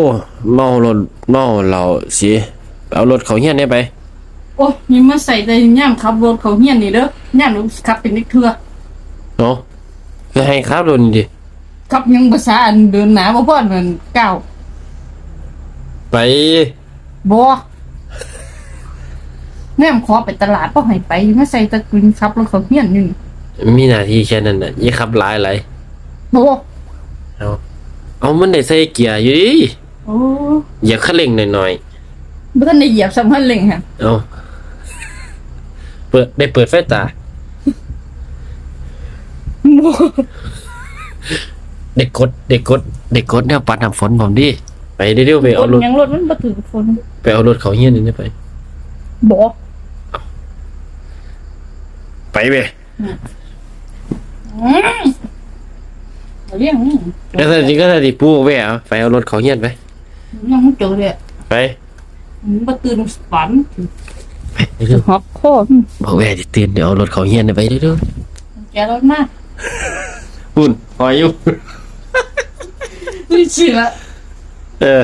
อ้เมารถเมาเราสิเอารถเขาเฮียนได้ไป โอ้ยยังมาใส่แต่ย่ามขับรถเขาเฮียนนี่เด้อย่ามรถขับเป็นนิกเทือเนาะก็ให้ครับรถนี่ดิขับยังภาษาอันเดินหนาบ่พอเหมือนเก่าไปบ่แม่มขอไปตลาดบ่ให้ไปมาใส่ตะกึนขับรถเขาเฮียนนี่มีหน้าที่แค่นั้นน่ะอย่าขับหลายหลายบ่เอาเอามันได้ใส่เกียร์อยู่ดิ โอ้อย่าคันเร่งหน่อยบ่ทันได้เหยียบสำคัญเร่งหั่นๆเอาเปิดได้เปิดไฟตา บ่เด็กกดเด็กกดเด็กกดเนี่ยปัดน้ำฝนผมดิไปเร็วๆไปเอารถยังรถมันบ่ถึงฝนไปเอารถเขาเฮียนนี่ไป บ่ไปเว้ยอืมเอาเรื่องนี้ก็ถ้าจริงก็ถ้าดิปูเว้ยเอาไปเอารถเขาเฮียนไป ยังเจอเลยไปมันบ่ตื่นฝันไปเร็วฮอกคอๆบอกแว่จะตื่นเดี๋ยวเอารถเขาเฮียนไปเร็วแกรถมาๆปุ่นหอยอยู่นี่เชื่อเออ